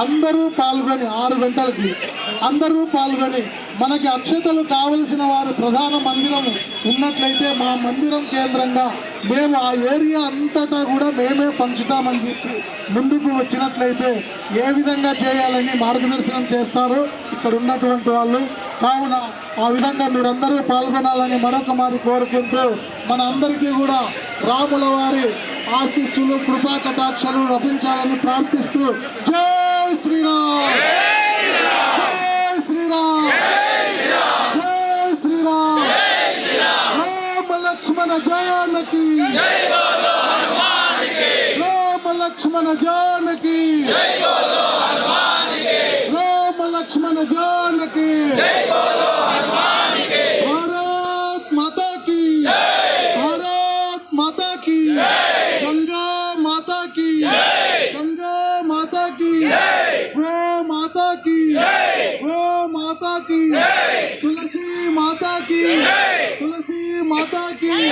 అందరూ పాల్గొని ఆరు గంటలకి అందరూ పాల్గొని మనకి అక్షతలు కావలసిన వారు ప్రధాన మందిరం ఉన్నట్లయితే మా మందిరం కేంద్రంగా మేము ఆ ఏరియా అంతటా కూడా మేమే పంచుతామని చెప్పి ముందుకు వచ్చినట్లయితే ఏ విధంగా చేయాలని మార్గదర్శనం చేస్తారు ఇక్కడ ఉన్నటువంటి వాళ్ళు. కావున ఆ విధంగా మీరందరూ పాల్గొనాలని మరొక మారి కోరుకుంటూ మన అందరికీ కూడా రాముల వారి ఆశీస్సులు కృపా కటాక్షలు లభించాలని ప్రార్థిస్తూ జై శ్రీరామ్. జై శ్రీరామ్. జై శ్రీరామ్. రామ లక్ష్మణ జానకి. రామ లక్ష్మణ జానకి. రామ లక్ష్మణ జానకి. माता की। गंगा माता की। गंगा माता की। गो माता की। गो माता की। तुलसी माता की। तुलसी माता की।